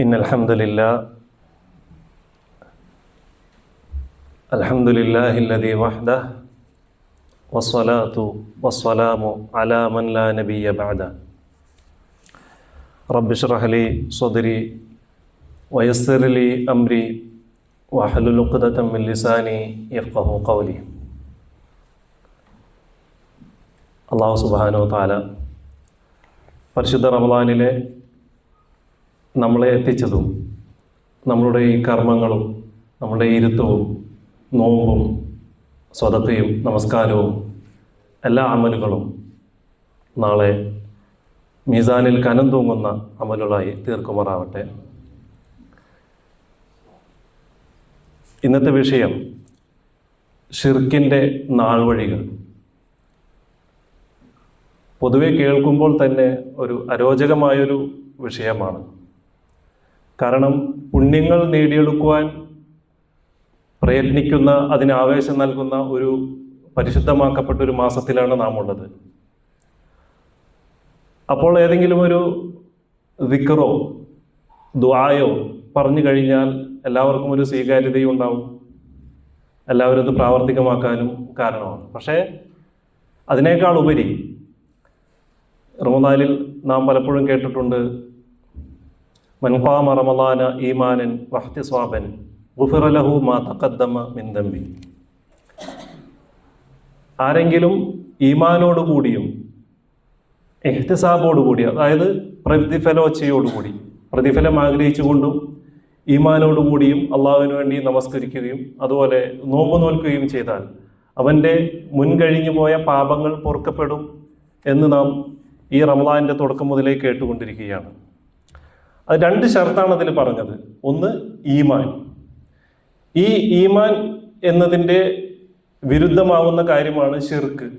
إن الحمد لله الحمد لله الذي وحده والصلاة والسلام على من لا نبي بعده رب اشرح لي صدري ويسر لي أمري واحلل عقدة من لساني يفقه قولي അള്ളാഹു സുബാനോ താല പരിശുദ്ധ റമദാനിലെ നമ്മളെ എത്തിച്ചതും നമ്മളുടെ ഈ കർമ്മങ്ങളും നമ്മുടെ ഇരുത്തവും നോമ്പും സ്വതത്തെയും നമസ്കാരവും എല്ലാ അമലുകളും നാളെ മീസാനിൽ കനം തൂങ്ങുന്ന അമലുകളായി തീർക്കുമാറാവട്ടെ. ഇന്നത്തെ വിഷയം ഷിർക്കിന്റെ നാൾവഴികൾ. പൊതുവെ കേൾക്കുമ്പോൾ തന്നെ ഒരു അരോചകമായൊരു വിഷയമാണ്. കാരണം പുണ്യങ്ങൾ നേടിയെടുക്കുവാൻ പ്രയത്നിക്കുന്ന അതിന് ആവേശം നൽകുന്ന ഒരു പരിശുദ്ധമാക്കപ്പെട്ട ഒരു മാസത്തിലാണ് നാം ഉള്ളത് അപ്പോൾ ഏതെങ്കിലും ഒരു വിക്കറോ ദ്വായോ പറഞ്ഞു കഴിഞ്ഞാൽ എല്ലാവർക്കും ഒരു സ്വീകാര്യതയും ഉണ്ടാവും. എല്ലാവരും അത് പ്രാവർത്തികമാക്കാനും കാരണമാണ്. പക്ഷേ അതിനേക്കാൾ ഉപരി റമദാനിൽ നാം പലപ്പോഴും കേട്ടിട്ടുണ്ട് മൻഖാമ റമദാന ഈമാനൻ വഹ്തിസ്വാബൻ ഗുഫിറലഹു മാ മിൻ ദംബി ആരെങ്കിലും ഈമാനോടുകൂടിയും എഹ്തിസാബോടുകൂടി അതായത് പ്രതിഫലോച്ചയോടുകൂടി പ്രതിഫലം ആഗ്രഹിച്ചുകൊണ്ടും ഈമാനോടുകൂടിയും അള്ളാഹുവിന് വേണ്ടി നമസ്കരിക്കുകയും അതുപോലെ നോമ്പ് നോൽക്കുകയും ചെയ്താൽ അവന്റെ മുൻകഴിഞ്ഞു പോയ പാപങ്ങൾ പൊറുക്കപ്പെടും എന്ന് നാം ഈ റംലാന്റെ തുടക്കം മുതലേ കേട്ടുകൊണ്ടിരിക്കുകയാണ്. അത് രണ്ട് ഷർത്താണ് അതിൽ പറഞ്ഞത്. ഒന്ന് ഈമാൻ. ഈ ഈമാൻ എന്നതിന്റെ വിരുദ്ധമാവുന്ന കാര്യമാണ് ഷിർക്ക്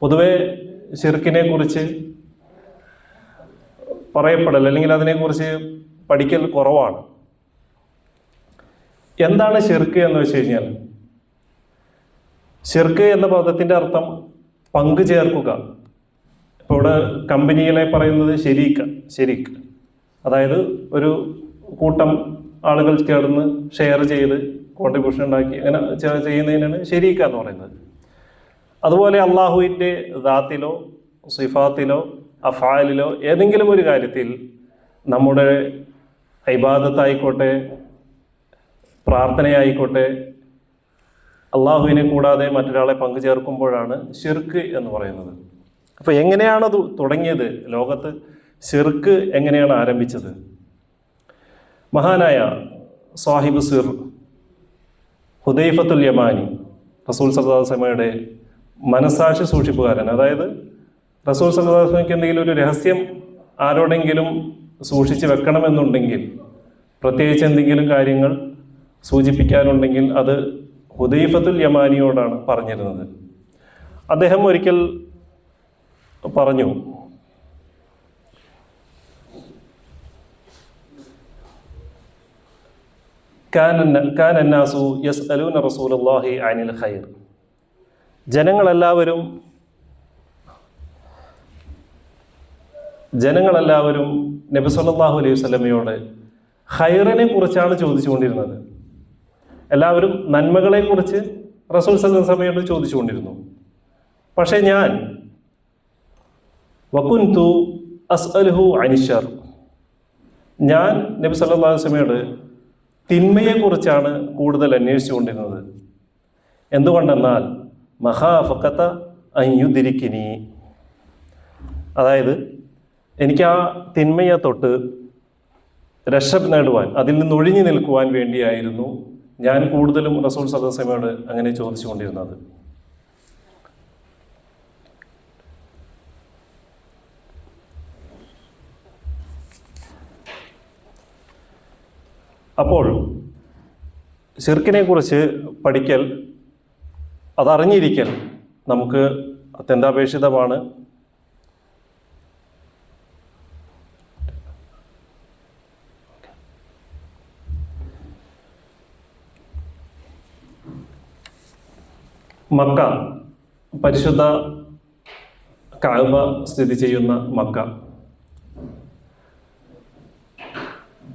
പൊതുവെ ഷിർക്കിനെ കുറിച്ച് പറയപ്പെടൽ അല്ലെങ്കിൽ അതിനെക്കുറിച്ച് പഠിക്കൽ കുറവാണ്. എന്താണ് ഷിർക്ക് എന്ന് വെച്ച് കഴിഞ്ഞാൽ ഷിർക്ക് എന്ന പദത്തിന്റെ അർത്ഥം പങ്കു ചേർക്കുക. ഇപ്പോൾ ഇവിടെ കമ്പനിയിലെ പറയുന്നത് ശരീക്ക ശരീക്ക്. അതായത് ഒരു കൂട്ടം ആളുകൾ ചേർന്ന് ഷെയർ ചെയ്ത് കോൺട്രിബ്യൂഷൻ ഉണ്ടാക്കി അങ്ങനെ ചെയ്യുന്നതിനാണ് ശരീക്ക എന്ന് പറയുന്നത്. അതുപോലെ അള്ളാഹുവിന്റെ ദാത്തിലോ സിഫാത്തിലോ അഫാലിലോ ഏതെങ്കിലും ഒരു കാര്യത്തിൽ നമ്മുടെ ഇബാദത്തായിക്കോട്ടെ പ്രാർത്ഥനയായിക്കോട്ടെ അള്ളാഹുവിനെ കൂടാതെ മറ്റൊരാളെ പങ്കുചേർക്കുമ്പോഴാണ് ഷിർക്ക് എന്ന് പറയുന്നത്. അപ്പോൾ എങ്ങനെയാണത് തുടങ്ങിയത്? ലോകത്ത് ഷിർക്ക് എങ്ങനെയാണ് ആരംഭിച്ചത്? മഹാനായ സാഹിബ് സിർ ഹുദൈഫത്തുൽ യമാനി റസൂൽ സല്ലാസ്മയുടെ മനസാക്ഷി സൂക്ഷിപ്പുകാരൻ. അതായത് റസൂൽ സല്ലാസ്മയ്ക്ക് എന്തെങ്കിലും ഒരു രഹസ്യം ആരോടെങ്കിലും സൂക്ഷിച്ച് വെക്കണമെന്നുണ്ടെങ്കിൽ പ്രത്യേകിച്ച് എന്തെങ്കിലും കാര്യങ്ങൾ സൂചിപ്പിക്കാനുണ്ടെങ്കിൽ അത് ഹുദൈഫത്തുൽ യമാനിയോടാണ് പറഞ്ഞിരുന്നത്. അദ്ദേഹം ഒരിക്കൽ പറഞ്ഞു അനിൽ ഖൈർ. ജനങ്ങളെല്ലാവരും ജനങ്ങളെല്ലാവരും നബി സല്ലല്ലാഹു അലൈഹി വസല്ലമയോട് ഖൈറിനെ കുറിച്ചാണ് ചോദിച്ചുകൊണ്ടിരുന്നത്. എല്ലാവരും നന്മകളെക്കുറിച്ച് റസൂൽ സല്ലല്ലാഹു സമയോട് ചോദിച്ചുകൊണ്ടിരുന്നു. പക്ഷേ ഞാൻ വക്കുൻതു അസ്അലുഹു അനിഷർ ഞാൻ നബി അലൈഹി വസല്ലമയോട് തിന്മയെക്കുറിച്ചാണ് കൂടുതൽ അന്വേഷിച്ചുകൊണ്ടിരുന്നത്. എന്തുകൊണ്ടെന്നാൽ മഹാഫക്കത്ത അയ്യുതിരിക്കിനി അതായത് എനിക്ക് ആ തിന്മയെ തൊട്ട് രക്ഷ നേടുവാൻ അതിൽ നിന്ന് ഒഴിഞ്ഞു നിൽക്കുവാൻ വേണ്ടിയായിരുന്നു ഞാൻ കൂടുതലും റസൂൾ സദസ്സമയോട് അങ്ങനെ ചോദിച്ചുകൊണ്ടിരുന്നത് അപ്പോൾ ഷിർക്കിനെ കുറിച്ച് പഠിക്കൽ അതറിഞ്ഞിരിക്കൽ നമുക്ക് അത്യന്താപേക്ഷിതമാണ്. മക്ക പരിശുദ്ധ കാഴ്ബ സ്ഥിതി ചെയ്യുന്ന മക്ക.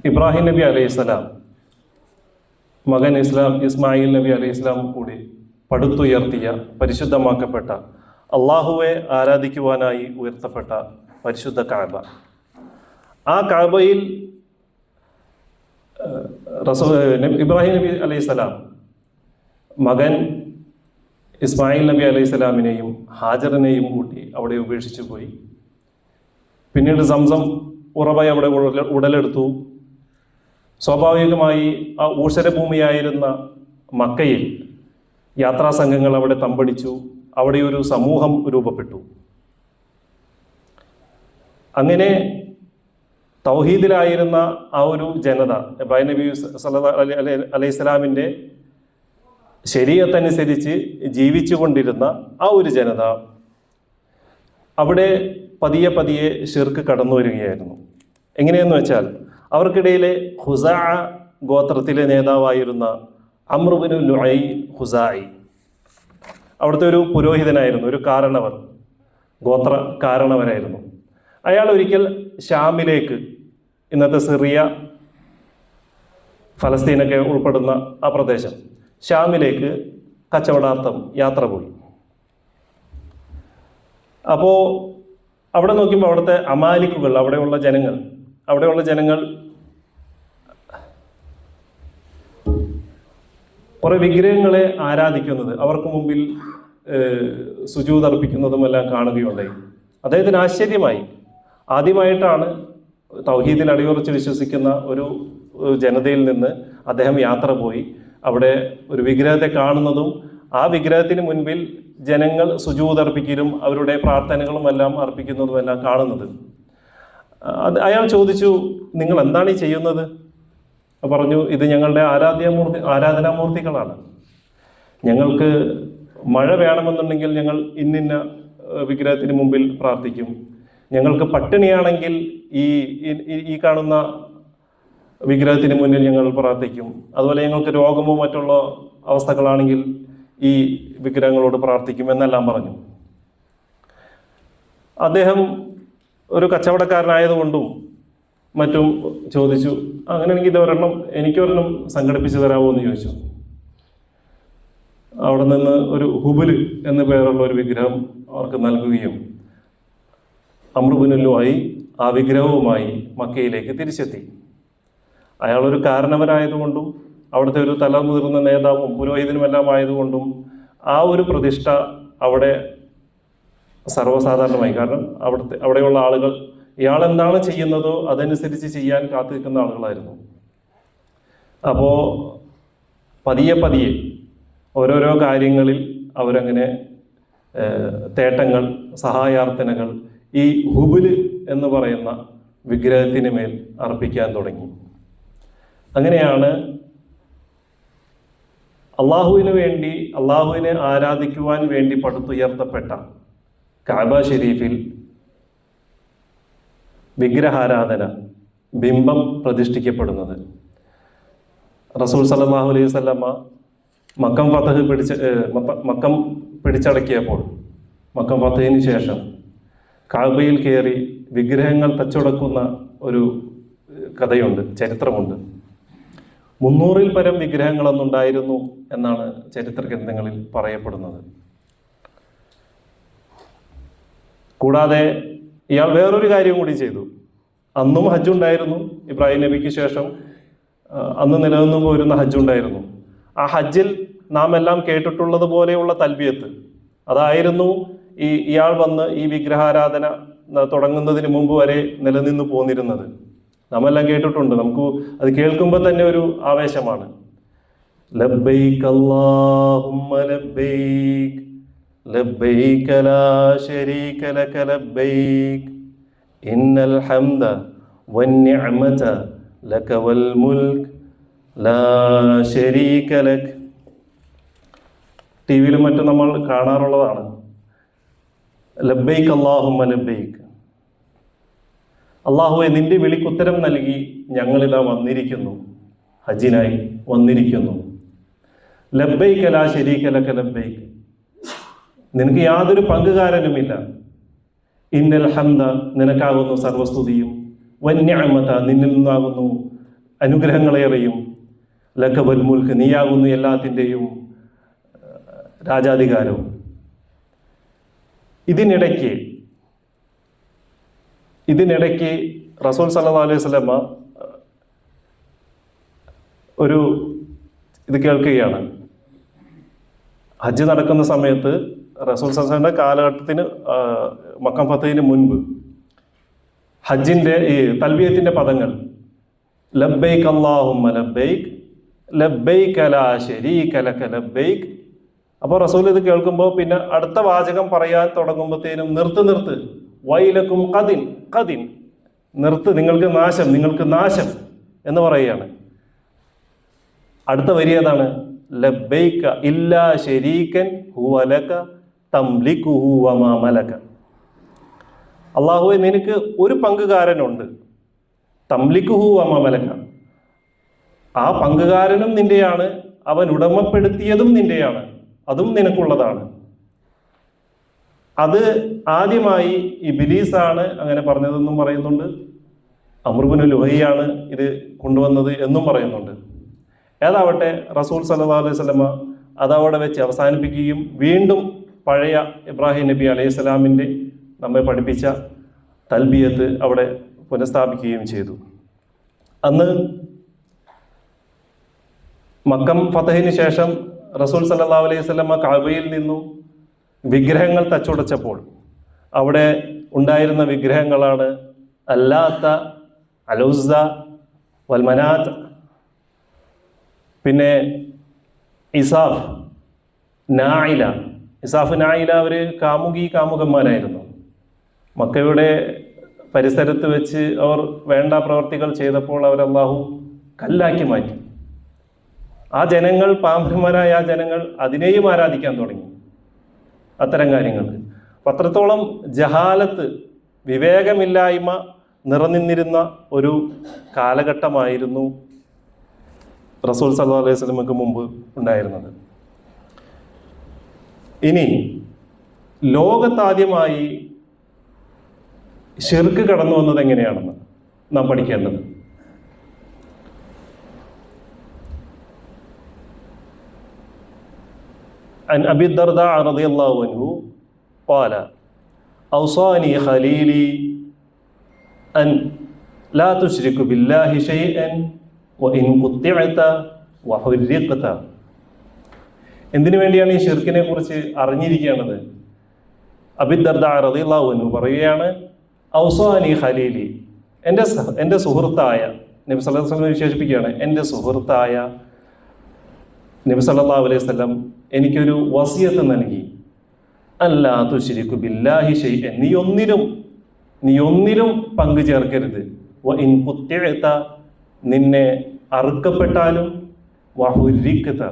ഇബ്രാഹിം നബി അലൈഹി സ്വലാം മകൻ ഇസ്ലാം ഇസ്മായിൽ നബി അലൈഹി ഇസ്ലാം കൂടി പടുത്തുയർത്തിയ പരിശുദ്ധമാക്കപ്പെട്ട അള്ളാഹുവെ ആരാധിക്കുവാനായി ഉയർത്തപ്പെട്ട പരിശുദ്ധ കാബ. ആ കാബയിൽ ഇബ്രാഹിം നബി അലൈഹി സ്വലാം മകൻ ഇസ്മായിൽ നബി അലൈഹി സ്വലാമിനെയും ഹാജറിനെയും കൂട്ടി അവിടെ ഉപേക്ഷിച്ചു പോയി പിന്നീട് സംസം ഉറവായി അവിടെ ഉടലെടുത്തു. സ്വാഭാവികമായി ആ ഊഷരഭൂമിയായിരുന്ന മക്കയിൽ യാത്രാ സംഘങ്ങൾ അവിടെ തമ്പടിച്ചു അവിടെ ഒരു സമൂഹം രൂപപ്പെട്ടു. അങ്ങനെ തൗഹീദിലായിരുന്ന ആ ഒരു ജനത ഇബ്രാഹിം നബി അലൈഹി- അലൈഹി സ്വലാമിന്റെ ശരീരത്തനുസരിച്ച് ജീവിച്ചു കൊണ്ടിരുന്ന ആ ഒരു ജനത അവിടെ പതിയെ പതിയെ ഷിർക്ക് കടന്നു വരികയായിരുന്നു എങ്ങനെയെന്ന് വെച്ചാൽ അവർക്കിടയിലെ ഹുസാ ഗോത്രത്തിലെ നേതാവായിരുന്ന അമ്രുബിനു ലുഐ ഹുസായി അവിടുത്തെ ഒരു പുരോഹിതനായിരുന്നു ഒരു കാരണവർ ഗോത്ര കാരണവനായിരുന്നു അയാൾ ഒരിക്കൽ ഷാമിലേക്ക് ഇന്നത്തെ സിറിയ ഫലസ്തീനൊക്കെ ഉൾപ്പെടുന്ന ആ പ്രദേശം ഷാമിലേക്ക് കച്ചവടാർത്ഥം യാത്ര പോയി. അപ്പോൾ അവിടെ നോക്കുമ്പോൾ അവിടുത്തെ അമാലിക്കുകൾ അവിടെയുള്ള ജനങ്ങൾ അവിടെയുള്ള ജനങ്ങൾ കുറേ വിഗ്രഹങ്ങളെ ആരാധിക്കുന്നത് അവർക്ക് മുമ്പിൽ സുജൂത് അർപ്പിക്കുന്നതും എല്ലാം കാണുകയുണ്ടായി. അദ്ദേഹത്തിന് ആശ്ചര്യമായി. ആദ്യമായിട്ടാണ് തൗഹീദിൽ അടിയുറച്ച് വിശ്വസിക്കുന്ന ഒരു ജനതയിൽ നിന്ന് അദ്ദേഹം യാത്ര പോയി. അവിടെ ഒരു വിഗ്രഹത്തെ കാണുന്നതും ആ വിഗ്രഹത്തിന് മുൻപിൽ ജനങ്ങൾ സുജൂത് അർപ്പിക്കലും അവരുടെ പ്രാർത്ഥനകളും എല്ലാം അർപ്പിക്കുന്നതും എല്ലാം കാണുന്നത്. അത് അയാൾ ചോദിച്ചു നിങ്ങൾ എന്താണ് ഈ ചെയ്യുന്നത്? പറഞ്ഞു ഇത് ഞങ്ങളുടെ ആരാധ്യമൂർത്തി ആരാധനാമൂർത്തികളാണ്. ഞങ്ങൾക്ക് മഴ വേണമെന്നുണ്ടെങ്കിൽ ഞങ്ങൾ ഇന്നിന്ന വിഗ്രഹത്തിന് മുമ്പിൽ പ്രാർത്ഥിക്കും. ഞങ്ങൾക്ക് പട്ടിണിയാണെങ്കിൽ ഈ- ഈ കാണുന്ന വിഗ്രഹത്തിന് മുന്നിൽ ഞങ്ങൾ പ്രാർത്ഥിക്കും. അതുപോലെ ഞങ്ങൾക്ക് രോഗമോ മറ്റുള്ള അവസ്ഥകളാണെങ്കിൽ ഈ വിഗ്രഹങ്ങളോട് പ്രാർത്ഥിക്കും എന്നെല്ലാം പറഞ്ഞു. അദ്ദേഹം ഒരു കച്ചവടക്കാരനായതുകൊണ്ടും മറ്റും ചോദിച്ചു അങ്ങനെ എനിക്ക് ഒരെണ്ണം എനിക്കൊരെണ്ണം സംഘടിപ്പിച്ചു തരാമോ എന്ന് ചോദിച്ചു. അവിടെ നിന്ന് ഒരു ഹുബുൽ എന്ന പേരുള്ള ഒരു വിഗ്രഹം അവർക്ക് നൽകുകയും അമൃബിനുലുമായി ആ വിഗ്രഹവുമായി മക്കയിലേക്ക് തിരിച്ചെത്തി. അയാളൊരു ഒരു കാരണവരായതുകൊണ്ടും അവിടുത്തെ ഒരു തലമുതിർന്ന നേതാവും പുരോഹിതനുമെല്ലാം ആയതുകൊണ്ടും ആ ഒരു പ്രതിഷ്ഠ അവിടെ സർവസാധാരണമായി. കാരണം അവിടുത്തെ അവിടെയുള്ള ആളുകൾ ഇയാൾ എന്താണ് ചെയ്യുന്നതോ അതനുസരിച്ച് ചെയ്യാൻ കാത്തു നിൽക്കുന്ന ആളുകളായിരുന്നു. അപ്പോൾ പതിയെ പതിയെ ഓരോരോ കാര്യങ്ങളിൽ അവരങ്ങനെ തേട്ടങ്ങൾ സഹായാർത്ഥനകൾ ഈ ഹുബിൽ എന്ന് പറയുന്ന വിഗ്രഹത്തിന് മേൽ അർപ്പിക്കാൻ തുടങ്ങി. അങ്ങനെയാണ് അള്ളാഹുവിന് വേണ്ടി അള്ളാഹുവിനെ ആരാധിക്കുവാൻ വേണ്ടി പടുത്തുയർത്തപ്പെട്ട കാബ ഷെരീഫിൽ വിഗ്രഹാരാധന ബിംബം പ്രതിഷ്ഠിക്കപ്പെടുന്നത്. റസൂൽ സല്ലല്ലാഹു അലൈഹി വസല്ലമ മക്കം ഫതഹ് പിടിച്ച് മക്കം പിടിച്ചടക്കിയപ്പോൾ മക്കം ഫതഹിന് ശേഷം കാബയിൽ കയറി വിഗ്രഹങ്ങൾ തച്ചുടക്കുന്ന ഒരു കഥയുണ്ട് ചരിത്രമുണ്ട്. മുന്നൂറിൽ പരം വിഗ്രഹങ്ങളൊന്നുണ്ടായിരുന്നു എന്നാണ് ചരിത്ര ഗ്രന്ഥങ്ങളിൽ പറയപ്പെടുന്നത്. കൂടാതെ ഇയാൾ വേറൊരു കാര്യം കൂടി ചെയ്തു. അന്നും ഹജ്ജ് ഉണ്ടായിരുന്നു ഇബ്രാഹിം നബിക്ക് ശേഷം അന്ന് നിലനിന്നു പോരുന്ന ഹജ്ജ് ഉണ്ടായിരുന്നു. ആ ഹജ്ജിൽ നാം എല്ലാം കേട്ടിട്ടുള്ളത് പോലെയുള്ള തൽബിയത്ത്. അതായിരുന്നു ഈ ഇയാൾ വന്ന് ഈ വിഗ്രഹാരാധന തുടങ്ങുന്നതിന് മുമ്പ് വരെ നിലനിന്ന് പോന്നിരുന്നത്. നാമെല്ലാം കേട്ടിട്ടുണ്ട് നമുക്ക് അത് കേൾക്കുമ്പോൾ തന്നെ ഒരു ആവേശമാണ്. ലബ്ബൈക് അല്ലാഹുമ്മ ലബ്ബൈക്. ലാ ശരീക ലക ലബ്ബൈക് ഇന്നൽ ഹംദ വന്നിഅമത ലക വൽ മുൽക്ക് ലാ ശരീക ലക് ടി വിയിലും മറ്റും നമ്മൾ കാണാറുള്ളതാണ്. ലബ്ബൈക്ക് അള്ളാഹുമ്മ ലബ്ബൈക്ക്. അള്ളാഹുവെ നിന്റെ വിളിക്കുത്തരം നൽകി ഞങ്ങളിതാ വന്നിരിക്കുന്നു. ഹജ്ജിനായി വന്നിരിക്കുന്നു. ലബ്ബൈക്കല ശരീക്കലക്ക ശരീക ലബ്ബൈക്ക്. നിനക്ക് യാതൊരു പങ്കുകാരനുമില്ല. ഇന്നൽ ഹംദ നിനക്കാകുന്നു സർവസ്തുതിയും. വന്യമത നിന്നിൽ നിന്നാകുന്നു അനുഗ്രഹങ്ങളേറെയും ലക്കബൽ മുൽക്ക് നീയാകുന്നു എല്ലാത്തിന്റെയും രാജാധികാരവും. ഇതിനിടയ്ക്ക് ഇതിനിടയ്ക്ക് റസൂൽ സല്ലാ അലൈഹി സ്വലമ ഒരു ഇത് കേൾക്കുകയാണ്. ഹജ്ജ് നടക്കുന്ന സമയത്ത് റസൂൽ സസന്റെ കാലഘട്ടത്തിന് മക്കം ഫത്തേന് മുൻപ് ഹജ്ജിന്റെ ഈ തൽബിയത്തിന്റെ പദങ്ങൾ ലബ്ബൈക്ക് അല്ലാഹുമ്മ ലബ്ബൈക്ക് ലബ്ബൈക്ക് അലാ ശരീക ലക ലബ്ബൈക്ക് അപ്പോൾ റസൂൽ ഇത് കേൾക്കുമ്പോൾ പിന്നെ അടുത്ത വാചകം പറയാൻ തുടങ്ങുമ്പോഴത്തേനും നിർത്ത് നിർത്ത് വൈലക്കും കതിൻ കതിൻ നിർത്ത് നിങ്ങൾക്ക് നാശം നിങ്ങൾക്ക് നാശം എന്ന് പറയുകയാണ്. അടുത്ത വരി ഏതാണ്? ഇല്ലാ ശരീക്കൻ ഹുവലക തംലിക്കുഹു വമാ മലക. അള്ളാഹുവെ നിനക്ക് ഒരു പങ്കുകാരനുണ്ട്. തംലിക്കുഹു വമാ മലക. ആ പങ്കുകാരനും നിന്റെയാണ് അവൻ ഉടമപ്പെടുത്തിയതും നിന്റെയാണ് അതും നിനക്കുള്ളതാണ്. അത് ആദ്യമായി ഇബിലീസാണ് അങ്ങനെ പറഞ്ഞതെന്നും പറയുന്നുണ്ട്. അമൃബുനു ലുഹയാണ് ഇത് കൊണ്ടുവന്നത് എന്നും പറയുന്നുണ്ട്. ഏതാവട്ടെ റസൂൽ സല്ലാ അലൈഹി സ്വലമ അതവിടെ വെച്ച് അവസാനിപ്പിക്കുകയും വീണ്ടും പഴയ ഇബ്രാഹിം നബി അലൈഹി സ്വലാമിന്റെ നമ്മെ പഠിപ്പിച്ച തൽബിയത്ത് അവിടെ പുനഃസ്ഥാപിക്കുകയും ചെയ്തു. അന്ന് മക്കം ഫതഹിന് ശേഷം റസൂൽ സല്ലാ അലൈഹി സ്വലമ കാബയിൽ നിന്നും വിഗ്രഹങ്ങൾ തച്ചുടച്ചപ്പോൾ അവിടെ ഉണ്ടായിരുന്ന വിഗ്രഹങ്ങളാണ് അല്ലാത്ത അലൗസ വൽമനാത്ത് പിന്നെ ഇസാഫ് നായില ഇസാഫ് നായില അവർ കാമുകി കാമുകന്മാരായിരുന്നു. മക്കയുടെ പരിസരത്ത് വെച്ച് അവർ വേണ്ട പ്രവർത്തികൾ ചെയ്തപ്പോൾ അള്ളാഹു കല്ലാക്കി മാറ്റി. ആ ജനങ്ങൾ പാമ്പന്മാരായ ആ ജനങ്ങൾ അതിനെയും ആരാധിക്കാൻ തുടങ്ങി. അത്തരം കാര്യങ്ങൾ അത്രത്തോളം ജഹാലത്ത് വിവേകമില്ലായ്മ നിറനിന്നിരുന്ന ഒരു കാലഘട്ടമായിരുന്നു റസൂൽ സല്ലാ അലൈഹി സ്വലമക്ക് മുമ്പ് ഉണ്ടായിരുന്നത്. ഇനി ലോകത്താദ്യമായി ഷിർക്ക് കടന്നു വന്നത് എങ്ങനെയാണെന്ന് നാം പഠിക്കേണ്ടത് عن أبي الدرداء رضي الله عنه قال أوصاني خليلي أن لا تشرك بالله شيئا وإن قطعت وحرقت എന്തിനു വേണ്ടിയാണ് ഈ ഷിർക്കിനെ കുറിച്ച് അറിഞ്ഞിരിക്കേണ്ടത്? അബിദർദ റദിള്ളാഹുനു പറയുകയാണ് ഔസാനി ഖലീലി. എന്റെ എന്റെ സുഹൃത്തായ നബി സല്ലല്ലാഹു അലൈഹി വസല്ലം വിശേഷിപ്പിക്കുകയാണ് എന്റെ സുഹൃത്തായ നബി സല്ലല്ലാഹു അലൈഹി വസല്ലം എനിക്കൊരു വസിയത്ത് നൽകി. അല്ലാ തുശിരിക്കു ബില്ലാഹി ഷെയ്ൻ നീ ഒന്നിലും നീ ഒന്നിലും പങ്കു ചേർക്കരുത്. വ ഇൻ കുത്തിഅത. നിന്നെ അറുക്കപ്പെട്ടാലും വഹുരിക്കത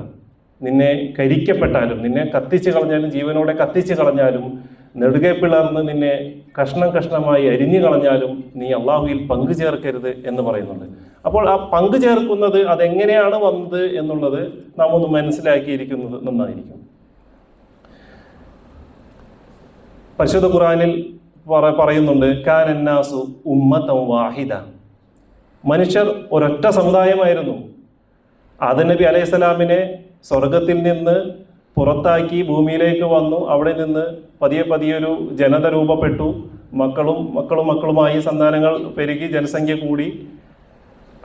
നിന്നെ കരിക്കപ്പെട്ടാലും നിന്നെ കത്തിച്ചു കളഞ്ഞാലും ജീവനോടെ കത്തിച്ചു കളഞ്ഞാലും നെടുകെ പിളർന്ന് നിന്നെ കഷ്ണം കഷ്ണമായി അരിഞ്ഞു കളഞ്ഞാലും നീ അള്ളാഹുവിൽ പങ്കു ചേർക്കരുത് എന്ന് പറയുന്നുണ്ട്. അപ്പോൾ ആ പങ്കു ചേർക്കുന്നത് അതെങ്ങനെയാണ് വന്നത് എന്നുള്ളത് നാം ഒന്ന് മനസ്സിലാക്കിയിരിക്കുന്നത് നന്നായിരിക്കും. പരിശുദ്ധ ഖുറാനിൽ പറ- പറയുന്നുണ്ട് കാനന്നാസു ഉമ്മത്തം വാഹിദ. മനുഷ്യർ ഒരൊറ്റ സമുദായമായിരുന്നു. ആദം നബി അലൈഹി സ്വലാമിനെ സ്വർഗത്തിൽ നിന്ന് പുറത്താക്കി ഭൂമിയിലേക്ക് വന്നു. അവിടെ നിന്ന് പതിയെ പതിയെ ഒരു ജനത രൂപപ്പെട്ടു. മക്കളും മക്കളും മക്കളുമായി സന്താനങ്ങൾ പെരുകി ജനസംഖ്യ കൂടി.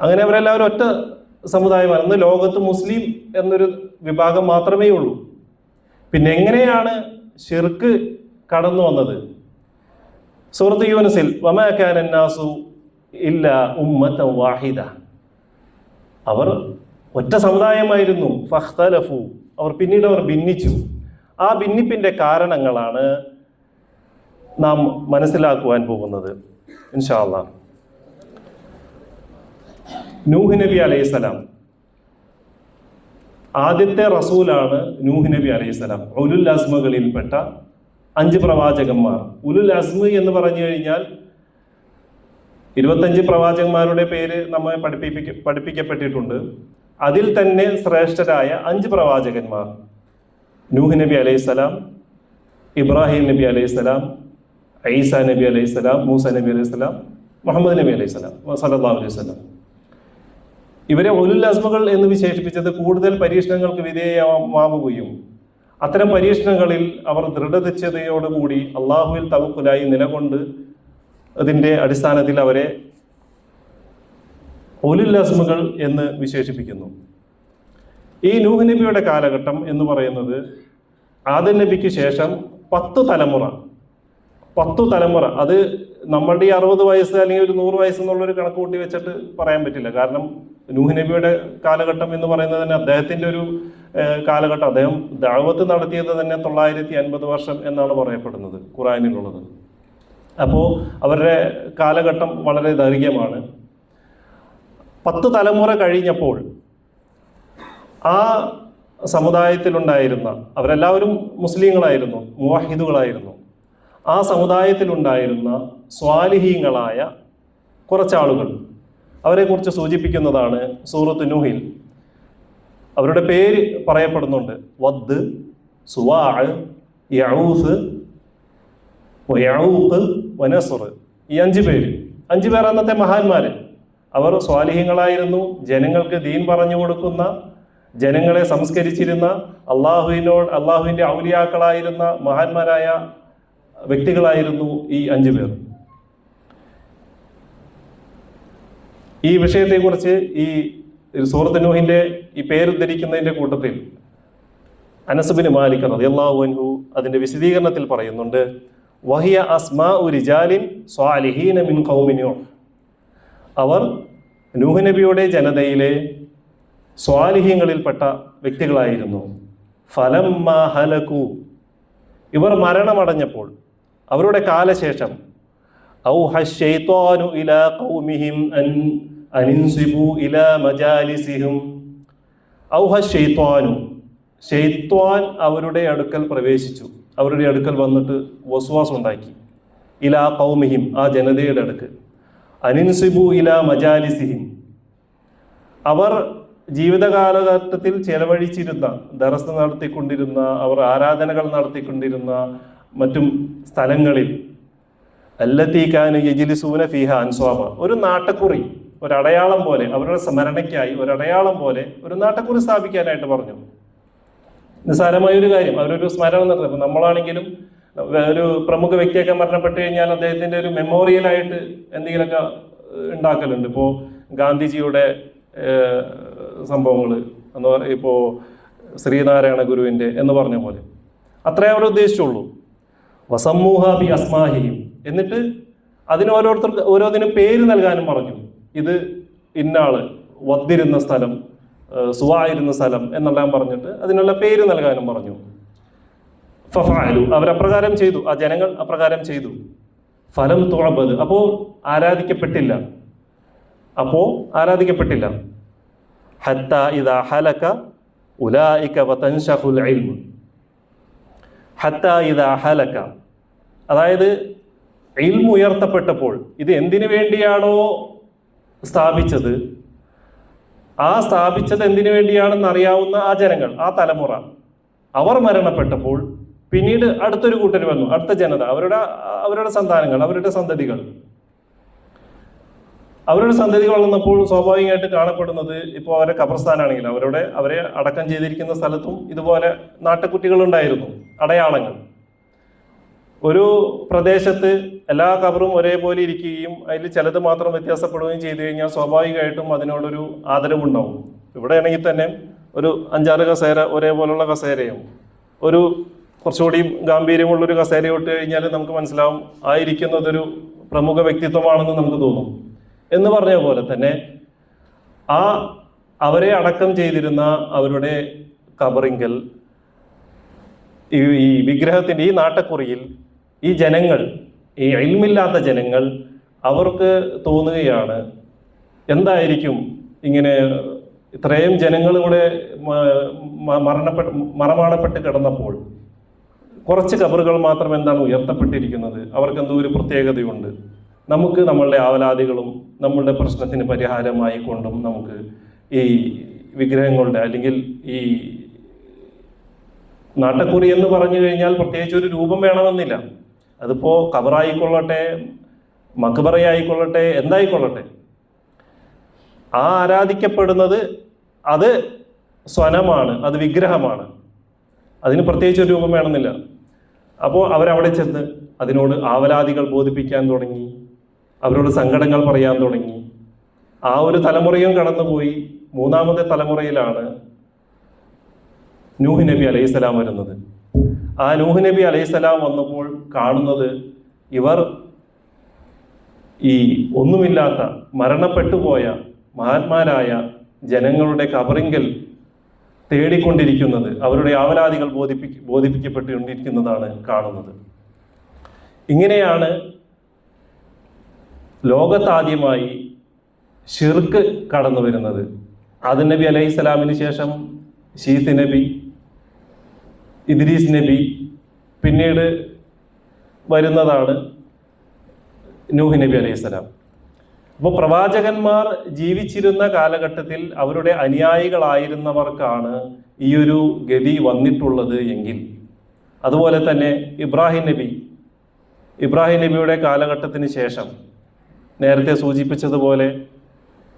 അങ്ങനെ അവരെല്ലാവരും ഒറ്റ സമുദായമാണ്. ഇന്ന് ലോകത്ത് മുസ്ലിം എന്നൊരു വിഭാഗം മാത്രമേ ഉള്ളൂ. പിന്നെ എങ്ങനെയാണ് ഷിർക്ക് കടന്നു വന്നത്? സൂറത്ത് യൂനസിൽ വമാക്കാൻ ഇല്ല ഉമ്മത്ത വാഹിദ. അവർ ഒറ്റ സമുദായമായിരുന്നു. ഫഖ്തലഫു. അവർ പിന്നീട് അവർ ഭിന്നിച്ചു. ആ ഭിന്നിപ്പിന്റെ കാരണങ്ങളാണ് നാം മനസ്സിലാക്കുവാൻ പോകുന്നത്. ഇൻഷാല്ല നൂഹ് നബി അലൈഹിസ്സലാം ആദ്യത്തെ റസൂലാണ് നൂഹ് നബി അലൈഹിസ്സലാം ഉലുൽ അസ്മകളിൽപ്പെട്ട അഞ്ച് പ്രവാചകന്മാർ. ഉലുൽ അസ്മ എന്ന് പറഞ്ഞു കഴിഞ്ഞാൽ ഇരുപത്തഞ്ച് പ്രവാചകന്മാരുടെ പേര് നമ്മെ പഠിപ്പിക്ക പഠിപ്പിക്കപ്പെട്ടിട്ടുണ്ട്. അതിൽ തന്നെ ശ്രേഷ്ഠരായ അഞ്ച് പ്രവാചകന്മാർ. നൂഹ് നബി അലൈഹിസ്സലാം ഇബ്രാഹിം നബി അലൈഹിസ്സലാം ഐസ നബി അലൈഹിസ്സലാം മൂസ നബി അലൈഹിസ്സലാം മുഹമ്മദ് നബി അലൈഹിസ്സലാം അലൈഹി വസല്ലം. ഇവരെ ഉലുൽ അസ്മകൾ എന്ന് വിശേഷിപ്പിച്ചത് കൂടുതൽ പരീക്ഷണങ്ങൾക്ക് വിധേയമാവുകയും അത്തരം പരീക്ഷണങ്ങളിൽ അവർ ദൃഢനിശ്ചയതയോടുകൂടി അള്ളാഹുവിൽ തവക്കുലായി നിലകൊണ്ട് അതിന്റെ അടിസ്ഥാനത്തിൽ അവരെ ഉലുൽ അസ്മകൾ എന്ന് വിശേഷിപ്പിക്കുന്നു. ഈ നൂഹ് നബിയുടെ കാലഘട്ടം എന്ന് പറയുന്നത് ആദ്യ നബിക്ക് ശേഷം പത്ത് തലമുറ. പത്തു തലമുറ. അത് നമ്മളുടെ ഈ അറുപത് വയസ്സ് അല്ലെങ്കിൽ ഒരു നൂറ് വയസ്സ് എന്നുള്ളൊരു കണക്ക് കൂട്ടി വെച്ചിട്ട് പറയാൻ പറ്റില്ല. കാരണം നൂഹ് നബിയുടെ കാലഘട്ടം എന്ന് പറയുന്നത് തന്നെ അദ്ദേഹത്തിന്റെ ഒരു കാലഘട്ടം. അദ്ദേഹം ദാവത്ത് നടത്തിയത് തന്നെ തൊള്ളായിരത്തി അൻപത് വർഷം എന്നാണ് പറയപ്പെടുന്നത് ഖുറാനിലുള്ളത്. അപ്പോൾ അവരുടെ കാലഘട്ടം വളരെ ദൈർഘ്യമാണ്. പത്ത് തലമുറ കഴിഞ്ഞപ്പോൾ ആ സമുദായത്തിലുണ്ടായിരുന്ന അവരെല്ലാവരും മുസ്ലിങ്ങളായിരുന്നു മുവാഹിദുകളായിരുന്നു. ആ സമുദായത്തിലുണ്ടായിരുന്ന സ്വാലിഹീങ്ങളായ കുറച്ചാളുകൾ അവരെക്കുറിച്ച് സൂചിപ്പിക്കുന്നതാണ് സൂറത്ത് നൂഹിൽ. അവരുടെ പേര് പറയപ്പെടുന്നുണ്ട്. വദ് സുവാ യഊസ് വനസുർ ഈ അഞ്ച് പേര്. അഞ്ച് പേർ അന്നത്തെ മഹാന്മാര്. അവർ സ്വാലിഹ്യങ്ങളായിരുന്നു. ജനങ്ങൾക്ക് ദീൻ പറഞ്ഞു കൊടുക്കുന്ന ജനങ്ങളെ സംസ്കരിച്ചിരുന്ന അള്ളാഹുവിനോട് അള്ളാഹുവിന്റെ ഔലിയാക്കളായിരുന്ന മഹാന്മാരായ വ്യക്തികളായിരുന്നു ഈ അഞ്ചു പേർ. ഈ വിഷയത്തെക്കുറിച്ച് ഈ സൂറത്ത് നൂഹിന്റെ ഈ പേരുദ്ധരിക്കുന്നതിന്റെ കൂട്ടത്തിൽ അനസബിന് മാലിക് റളിയല്ലാഹു അൻഹു അതിന്റെ വിശദീകരണത്തിൽ പറയുന്നുണ്ട് വഹിയ അസ്മാ റിജാലിൻ സ്വാലിഹീന മിൻ ഖൗമി നൂഹ് അവർ നൂഹ്നബിയുടെ ജനതയിലെ സ്വാലിഹ്യങ്ങളിൽപ്പെട്ട വ്യക്തികളായിരുന്നു. ഫലം മഹലകു ഇവർ മരണമടഞ്ഞപ്പോൾ അവരുടെ കാലശേഷം ഔഹു ഇല കൗമിഹിം അനിൻസിബു ഇല മജാലിസിഹിം. ഔഹ ഷെയ്ത്വാൻ അവരുടെ അടുക്കൽ പ്രവേശിച്ചു. അവരുടെ അടുക്കൽ വന്നിട്ട് വസുവാസ് ഉണ്ടാക്കി ഇല കൗമിഹിം ആ ജനതയുടെ അടുക്ക് അനിൻസിബു ഇല മജാലിസിഹിം. അവർ ജീവിത കാലഘട്ടത്തിൽ ചെലവഴിച്ചിരുന്ന ദറസ് നടത്തിക്കൊണ്ടിരുന്ന അവർ ആരാധനകൾ നടത്തിക്കൊണ്ടിരുന്ന മറ്റും സ്ഥലങ്ങളിൽ അല്ലത്തീക്കാൻ യജിലിസൂന ഫിഹ അൻസ്വാമ ഒരു നാട്ടക്കുറി ഒരടയാളം പോലെ അവരുടെ സ്മരണയ്ക്കായി ഒരടയാളം പോലെ ഒരു നാട്ടക്കുറി സ്ഥാപിക്കാനായിട്ട് പറഞ്ഞു. നിസ്സാരമായ ഒരു കാര്യം അവരൊരു സ്മരണ നടത്തുന്നത് നമ്മളാണെങ്കിലും ഒരു പ്രമുഖ വ്യക്തിയൊക്കെ മരണപ്പെട്ടു കഴിഞ്ഞാൽ അദ്ദേഹത്തിന്റെ ഒരു മെമ്മോറിയലായിട്ട് എന്തെങ്കിലുമൊക്കെ ഉണ്ടാക്കലുണ്ട്. ഇപ്പോൾ ഗാന്ധിജിയുടെ സംഭവങ്ങൾ എന്ന് പറയുക ഇപ്പോൾ ശ്രീനാരായണ ഗുരുവിന്റെ എന്ന് പറഞ്ഞ പോലെ. അത്രേ അവർ ഉദ്ദേശിച്ചുള്ളൂ. വസമൂഹ ബി അസ്മാഹിയും എന്നിട്ട് അതിന് ഓരോരുത്തർക്ക് ഓരോന്നിനും പേര് നൽകാനും പറഞ്ഞു. ഇത് ഇന്നാൾ വന്നിരുന്ന സ്ഥലം സുവായിരുന്ന സ്ഥലം എന്നെല്ലാം പറഞ്ഞിട്ട് അതിനുള്ള പേര് നൽകാനും പറഞ്ഞു. ഫഫാലു അവരപ്രകാരം ചെയ്തു. ആ ജനങ്ങൾ അപ്രകാരം ചെയ്തു. ഫലം തുഴബത് അപ്പോൾ ആരാധിക്കപ്പെട്ടില്ല. അപ്പോൾ ആരാധിക്കപ്പെട്ടില്ല. ഹത്ത ഇദാ ഹലക ഉലായിക്ക വതൻഷഹുൽ ഇൽമ്. ഹത്ത ഇദാ ഹലക. അതായത് ഉയർത്തപ്പെട്ടപ്പോൾ ഇത് എന്തിനു വേണ്ടിയാണോ സ്ഥാപിച്ചത്? ആ സ്ഥാപിച്ചത് എന്തിനു വേണ്ടിയാണെന്ന് അറിയാവുന്ന ആ ജനങ്ങൾ ആ തലമുറ. അവർ മരണപ്പെട്ടപ്പോൾ പിന്നീട് അടുത്തൊരു കൂട്ടർ വന്നു അടുത്ത ജനത അവരുടെ അവരുടെ സന്താനങ്ങൾ അവരുടെ സന്തതികൾ. അവരുടെ സന്തതികൾ വളർന്നപ്പോൾ സ്വാഭാവികമായിട്ട് കാണപ്പെടുന്നത് ഇപ്പോൾ അവരുടെ കബർസ്ഥാനാണെങ്കിൽ അവരുടെ അവരെ അടക്കം ചെയ്തിരിക്കുന്ന സ്ഥലത്തും ഇതുപോലെ നാട്ടുകുട്ടികൾ ഉണ്ടായിരുന്നു അടയാളങ്ങൾ. ഒരു പ്രദേശത്ത് എല്ലാ കബറും ഒരേപോലെ ഇരിക്കുകയും അതിൽ ചിലത് മാത്രം വ്യത്യാസപ്പെടുകയും ചെയ്തു കഴിഞ്ഞാൽ സ്വാഭാവികമായിട്ടും അതിനോടൊരു ആദരവുണ്ടാവും. ഇവിടെയാണെങ്കിൽ തന്നെ ഒരു അഞ്ചാറ് കസേര ഒരേപോലുള്ള കസേരയും ഒരു കുറച്ചുകൂടി ഗാംഭീര്യമുള്ളൊരു കസേര ഇട്ട് കഴിഞ്ഞാൽ നമുക്ക് മനസ്സിലാവും ആയിരിക്കുന്നതൊരു പ്രമുഖ വ്യക്തിത്വമാണെന്ന് നമുക്ക് തോന്നും. എന്ന് പറഞ്ഞ പോലെ തന്നെ ആ അവരെ അടക്കം ചെയ്തിരുന്ന അവരുടെ കബറിങ്കൽ ഈ വിഗ്രഹത്തിന്റെ ഈ നാട്ടക്കുറിയിൽ ഈ ജനങ്ങൾ ഈ ഇൽമില്ലാത്ത ജനങ്ങൾ അവർക്ക് തോന്നുകയാണ് എന്തായിരിക്കും ഇങ്ങനെ ഇത്രയും ജനങ്ങൾ മ- മരണപ്പെട്ട് മറമാടപ്പെട്ട് കിടന്നപ്പോൾ കുറച്ച് കബറുകൾ മാത്രം എന്താണ് ഉയർത്തപ്പെട്ടിരിക്കുന്നത്? അവർക്ക് എന്തോ ഒരു പ്രത്യേകതയുണ്ട്. നമുക്ക് നമ്മളുടെ ആവലാദികളും നമ്മളുടെ പ്രശ്നത്തിന് പരിഹാരമായി കൊണ്ടും നമുക്ക് ഈ വിഗ്രഹങ്ങളുടെ അല്ലെങ്കിൽ ഈ നാട്ടക്കുറി എന്ന് പറഞ്ഞു കഴിഞ്ഞാൽ പ്രത്യേകിച്ച് ഒരു രൂപം വേണമെന്നില്ല. അതിപ്പോ കബറായിക്കൊള്ളട്ടെ മക്ബറയായിക്കൊള്ളട്ടെ എന്തായിക്കൊള്ളട്ടെ. ആ ആരാധിക്കപ്പെടുന്നത് അത് സ്വനമാണ് അത് വിഗ്രഹമാണ്. അതിന് പ്രത്യേകിച്ച് ഒരു രൂപം വേണമെന്നില്ല. അപ്പോൾ അവരവിടെ ചെന്ന് അതിനോട് ആവലാദികൾ ബോധിപ്പിക്കാൻ തുടങ്ങി. അവരോട് സങ്കടങ്ങൾ പറയാൻ തുടങ്ങി. ആ ഒരു തലമുറയും കടന്നുപോയി. മൂന്നാമത്തെ തലമുറയിലാണ് നൂഹ് നബി അലൈഹിസ്സലാം വരുന്നത്. ആ നൂഹ് നബി അലൈഹിസ്സലാം വന്നപ്പോൾ കാണുന്നത് ഇവർ ഈ ഒന്നുമില്ലാത്ത മരണപ്പെട്ടുപോയ മഹാത്മാരായ ജനങ്ങളുടെ കബറിങ്കൽ തേടിക്കൊണ്ടിരിക്കുന്നത് അവരുടെ ആവലാദികൾ ബോധിപ്പി ബോധിപ്പിക്കപ്പെട്ടുകൊണ്ടിരിക്കുന്നതാണ് കാണുന്നത്. ഇങ്ങനെയാണ് ലോകത്താദ്യമായി ഷിർക്ക് കടന്നു വരുന്നത്. ആദം നബി അലൈഹി സ്വലാമിന് ശേഷം ഷീസ് നബി ഇദ്രീസ് നബി പിന്നീട് വരുന്നതാണ് നൂഹ് നബി അലൈഹി സ്വലാം. അപ്പോൾ പ്രവാചകന്മാർ ജീവിച്ചിരുന്ന കാലഘട്ടത്തിൽ അവരുടെ അനുയായികളായിരുന്നവർക്കാണ് ഈ ഒരു ഗതി വന്നിട്ടുള്ളത് എങ്കിൽ. അതുപോലെ തന്നെ ഇബ്രാഹിം നബി. ഇബ്രാഹിം നബിയുടെ കാലഘട്ടത്തിന് ശേഷം നേരത്തെ സൂചിപ്പിച്ചതുപോലെ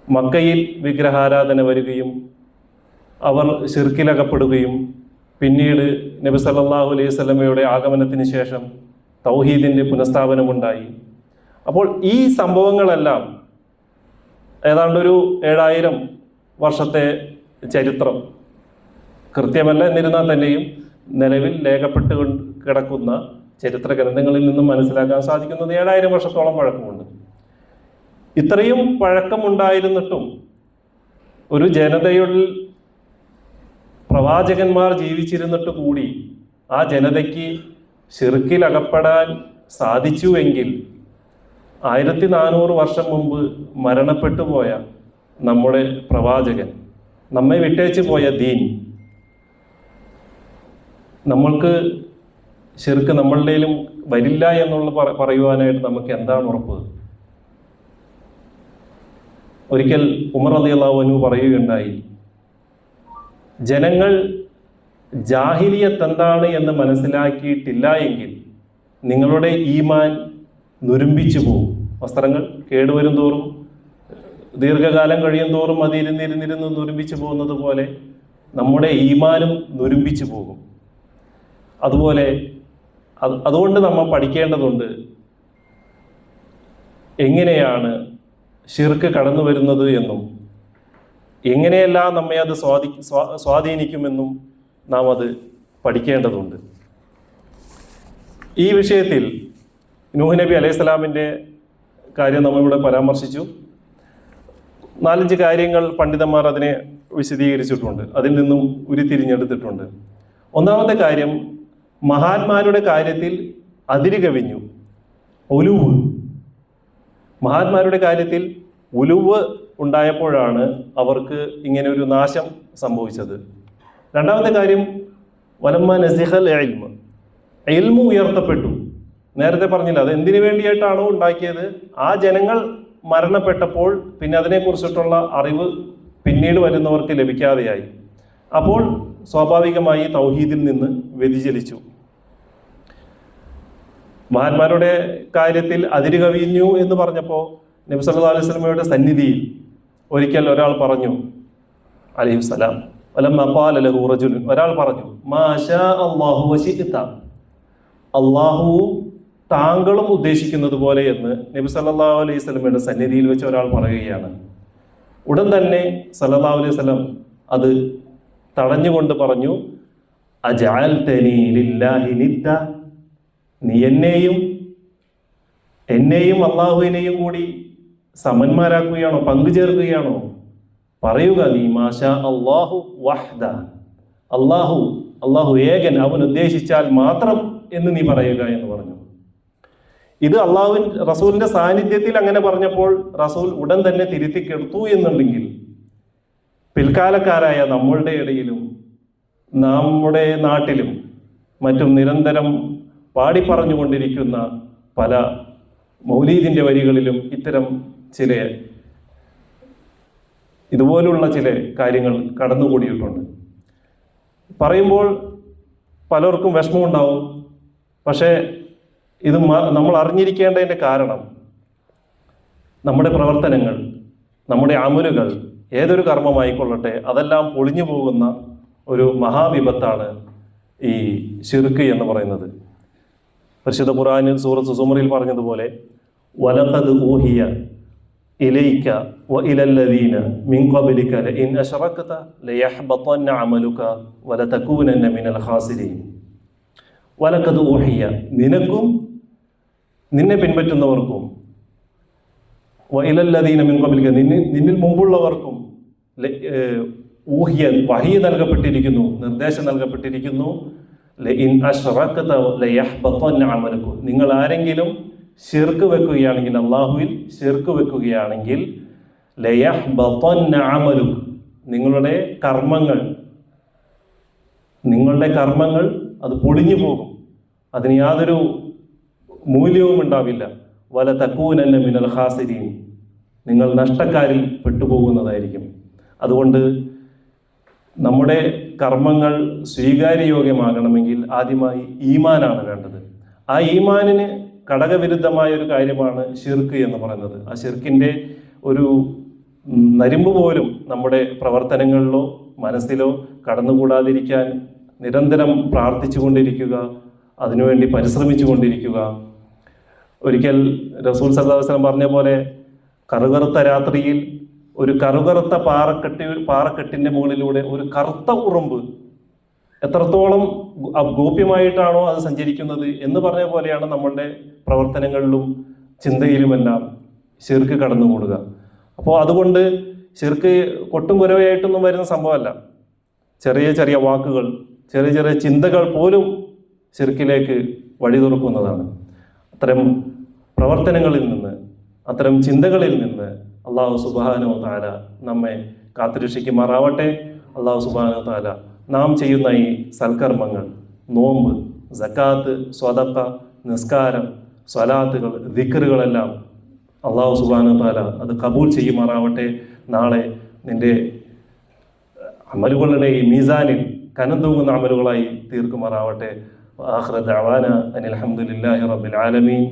മക്കയിൽ വിഗ്രഹാരാധന വരികയും അവർ ശിർക്കിലകപ്പെടുകയും പിന്നീട് നബി സല്ലാഹു അലൈഹി സ്വലമയുടെ ആഗമനത്തിന് ശേഷം തൗഹീദിന്റെ പുനഃസ്ഥാപനമുണ്ടായി. അപ്പോൾ ഈ സംഭവങ്ങളെല്ലാം ഏതാണ്ടൊരു ഏഴായിരം വർഷത്തെ ചരിത്രം കൃത്യമല്ല എന്നിരുന്നാൽ തന്നെയും നിലവിൽ രേഖപ്പെട്ട് കിടക്കുന്ന ചരിത്ര ഗ്രന്ഥങ്ങളിൽ നിന്നും മനസ്സിലാക്കാൻ സാധിക്കുന്നത് ഏഴായിരം വർഷത്തോളം പഴക്കമുണ്ട്. ഇത്രയും പഴക്കമുണ്ടായിരുന്നിട്ടും ഒരു ജനതയിൽ പ്രവാചകന്മാർ ജീവിച്ചിരുന്നിട്ട് കൂടി ആ ജനതയ്ക്ക് ഷിർക്കിൽ അകപ്പെടാൻ സാധിച്ചുവെങ്കിൽ ആയിരത്തി നാനൂറ് വർഷം മുമ്പ് മരണപ്പെട്ടു പോയ നമ്മുടെ പ്രവാചകൻ നമ്മെ വിട്ടേച്ച് പോയ ദീൻ. നമ്മൾക്ക് ശരിക്ക് നമ്മളുടെയിലും വരില്ല എന്നുള്ള പറ- പറയുവാനായിട്ട് നമുക്ക് എന്താണ് ഉറപ്പ്? ഒരിക്കൽ ഉമർ അലി അള്ളാഹുനു പറയുകയുണ്ടായി ജനങ്ങൾ ജാഹിലിയത്ത് എന്താണ് എന്ന് മനസ്സിലാക്കിയിട്ടില്ല എങ്കിൽ നിങ്ങളുടെ ഈമാൻ നുരുമ്പിച്ചു പോകും. വസ്ത്രങ്ങൾ കേടുവരും തോറും ദീർഘകാലം കഴിയും തോറും അത് ഇരുന്നിരുന്നിരുന്ന് നുരുമ്പിച്ചു പോകുന്നത് പോലെ നമ്മുടെ ഈമാനും നുരുമ്പിച്ചു പോകും. അതുപോലെ അത് അതുകൊണ്ട് നമ്മൾ പഠിക്കേണ്ടതുണ്ട് എങ്ങനെയാണ് ശിർക്ക് കടന്നു വരുന്നത് എന്നും എങ്ങനെയെല്ലാം നമ്മെ അത് സ്വാധീ സ്വാ സ്വാധീനിക്കുമെന്നും നാം അത് പഠിക്കേണ്ടതുണ്ട്. ഈ വിഷയത്തിൽ നൂഹ് നബി അലൈഹി സ്വലാമിന്റെ കാര്യം നമ്മളിവിടെ പരാമർശിച്ചു. നാലഞ്ച് കാര്യങ്ങൾ പണ്ഡിതന്മാർ അതിനെ വിശദീകരിച്ചിട്ടുണ്ട്. അതിൽ നിന്നും ഉരുത്തിരിഞ്ഞെടുത്തിട്ടുണ്ട്. ഒന്നാമത്തെ കാര്യം മഹാന്മാരുടെ കാര്യത്തിൽ അതിര് കവിഞ്ഞു ഒലുവ്. മഹാന്മാരുടെ കാര്യത്തിൽ ഉലുവ് ഉണ്ടായപ്പോഴാണ് അവർക്ക് ഇങ്ങനെ ഒരു നാശം സംഭവിച്ചത്. രണ്ടാമത്തെ കാര്യം വലമ്മ നസിഹൽ എൽമ് എൽമു ഉയർത്തപ്പെട്ടു. നേരത്തെ പറഞ്ഞില്ല അത് എന്തിനു വേണ്ടിയിട്ടാണോ ഉണ്ടാക്കിയത്? ആ ജനങ്ങൾ മരണപ്പെട്ടപ്പോൾ പിന്നെ അതിനെക്കുറിച്ചിട്ടുള്ള അറിവ് പിന്നീട് വരുന്നവർക്ക് ലഭിക്കാതെയായി. അപ്പോൾ സ്വാഭാവികമായി തൗഹീദിൽ നിന്ന് വ്യതിചലിച്ചു. മഹാന്മാരുടെ കാര്യത്തിൽ അതിര് കവിഞ്ഞു എന്ന് പറഞ്ഞപ്പോൾ നബി സല്ലല്ലാഹു അലൈഹി സ്വലമയുടെ സന്നിധിയിൽ ഒരിക്കൽ ഒരാൾ പറഞ്ഞു അലൈഹി റജുലുൻ. ഒരാൾ പറഞ്ഞു മാഷാ വശിഇത അള്ളാഹു താങ്കളും ഉദ്ദേശിക്കുന്നത് പോലെ എന്ന് നബി സല്ലാ അലൈഹി സ്വലമയുടെ സന്നിധിയിൽ വെച്ച് ഒരാൾ പറയുകയാണ്. ഉടൻ തന്നെ സല്ലാ അലൈഹി സ്വലം അത് തടഞ്ഞുകൊണ്ട് പറഞ്ഞു നീ എന്നെയും എന്നെയും അള്ളാഹുവിനെയും കൂടി സമന്മാരാക്കുകയാണോ പങ്കുചേർക്കുകയാണോ? പറയുക നീ മാഷാ അള്ളാഹു വഹ്ദ. അള്ളാഹു അള്ളാഹു ഏകൻ അവൻ ഉദ്ദേശിച്ചാൽ മാത്രം എന്ന് നീ പറയുക എന്ന് പറഞ്ഞു. ഇത് അള്ളാഹുവിൻ റസൂലിന്റെ സാന്നിധ്യത്തിൽ അങ്ങനെ പറഞ്ഞപ്പോൾ റസൂൽ ഉടൻ തന്നെ തിരുത്തി കെടുത്തു എന്നുണ്ടെങ്കിൽ പിൽക്കാലക്കാരായ നമ്മളുടെ ഇടയിലും നമ്മുടെ നാട്ടിലും മറ്റും നിരന്തരം പാടിപ്പറഞ്ഞുകൊണ്ടിരിക്കുന്ന പല മൗലീദിന്റെ വരികളിലും ഇത്തരം ചില ഇതുപോലുള്ള ചില കാര്യങ്ങൾ കടന്നുകൂടിയിട്ടുണ്ട്. പറയുമ്പോൾ പലർക്കും വിഷമമുണ്ടാവും. പക്ഷേ ഇത് നമ്മൾ അറിഞ്ഞിരിക്കേണ്ടതിന്റെ കാരണം നമ്മുടെ പ്രവർത്തനങ്ങൾ നമ്മുടെ അമലുകൾ ഏതൊരു കർമ്മമായിക്കൊള്ളട്ടെ അതെല്ലാം പൊളിഞ്ഞു പോകുന്ന ഒരു മഹാവിപത്താണ് ഈ ശിർക്ക് എന്ന് പറയുന്നത്. പരിശുദ്ധ ഖുറാനിൽ സൂറത്ത് സുമറിൽ പറഞ്ഞതുപോലെ വലത്തത് ഊഹിയ ഇലയിക്ക വ ഇലല്ലദീന മിൻ ഇൻ അഷറക്കത ലയഹ്ബത്തന്ന അമലുക വലതകൂനന്ന മിനൽ ഖാസിരീൻ. വലക്കത് ഊഹിയ നിനക്കും നിന്നെ പിൻപറ്റുന്നവർക്കും വയലല്ലാതീനം മിൻകബിൽക്ക് നിന്നിൽ നിന്നിൽ മുമ്പുള്ളവർക്കും ഊഹ്യ വഹി നൽകപ്പെട്ടിരിക്കുന്നു നിർദ്ദേശം നൽകപ്പെട്ടിരിക്കുന്നു. നിങ്ങൾ ആരെങ്കിലും ശിർക്ക് വെക്കുകയാണെങ്കിൽ അള്ളാഹുവിൽ ശിർക്ക് വെക്കുകയാണെങ്കിൽ നിങ്ങളുടെ കർമ്മങ്ങൾ നിങ്ങളുടെ കർമ്മങ്ങൾ അത് പൊളിഞ്ഞു പോകും അതിന് യാതൊരു മൂല്യവും ഉണ്ടാവില്ല. വല തക്കൂനല്ല മിനൽ ഹാസിരീൻ നിങ്ങൾ നഷ്ടക്കാരിൽ പെട്ടുപോകുന്നതായിരിക്കും. അതുകൊണ്ട് നമ്മുടെ കർമ്മങ്ങൾ സ്വീകാര്യയോഗ്യമാകണമെങ്കിൽ ആദ്യമായി ഈമാനാണ് വേണ്ടത്. ആ ഈമാനിന് ഘടകവിരുദ്ധമായ ഒരു കാര്യമാണ് ഷിർക്ക് എന്ന് പറയുന്നത്. ആ ഷിർക്കിന്റെ ഒരു നരിമ്പ് പോലും നമ്മുടെ പ്രവർത്തനങ്ങളിലോ മനസ്സിലോ കടന്നുകൂടാതിരിക്കാൻ നിരന്തരം പ്രാർത്ഥിച്ചുകൊണ്ടിരിക്കുക അതിനുവേണ്ടി പരിശ്രമിച്ചു കൊണ്ടിരിക്കുക ഒരിക്കൽ റസൂൽ സല്ലാസ്ലം പറഞ്ഞ പോലെ കറുകറുത്ത രാത്രിയിൽ ഒരു കറുകറുത്ത പാറക്കെട്ടി പാറക്കെട്ടിന്റെ മുകളിലൂടെ ഒരു കറുത്ത ഉറുമ്പ് എത്രത്തോളം ഗോപ്യമായിട്ടാണോ അത് സഞ്ചരിക്കുന്നത് എന്ന് പറഞ്ഞ പോലെയാണ് നമ്മളുടെ പ്രവർത്തനങ്ങളിലും ചിന്തയിലുമെല്ലാം ശിർക്ക് കടന്നുകൂടുക. അപ്പോൾ അതുകൊണ്ട് ശിർക്ക് കൊട്ടും കുരവയായിട്ടൊന്നും വരുന്ന സംഭവമല്ല. ചെറിയ ചെറിയ വാക്കുകൾ ചെറിയ ചെറിയ ചിന്തകൾ പോലും ശിർക്കിലേക്ക് വഴി തുറക്കുന്നതാണ് അത്തരം പ്രവർത്തനങ്ങളിൽ നിന്ന് അത്തരം ചിന്തകളിൽ നിന്ന് അള്ളാഹു സുബാനോ താല നമ്മെ കാത്തുരക്ഷിക്കുമാറാവട്ടെ. അള്ളാഹു സുബാനോ താല നാം ചെയ്യുന്ന ഈ സൽക്കർമ്മങ്ങൾ നോമ്പ് സക്കാത്ത് സ്വതക്ക നിസ്കാരം സ്വലാത്തുകൾ ദിക്കറുകളെല്ലാം അള്ളാഹു സുബാനോ താല അത് കബൂൽ ചെയ്യുമാറാവട്ടെ. നാളെ നിന്റെ അമലുകളുടെ ഈ മീസാനിൽ കനം തൂങ്ങുന്ന അമലുകളായി തീർക്കുമാറാവട്ടെ. ആഖിറ അവാന അനിൽ അഹമ്മദില്ലാഹി റബ്ബിൽ ആലമീൻ.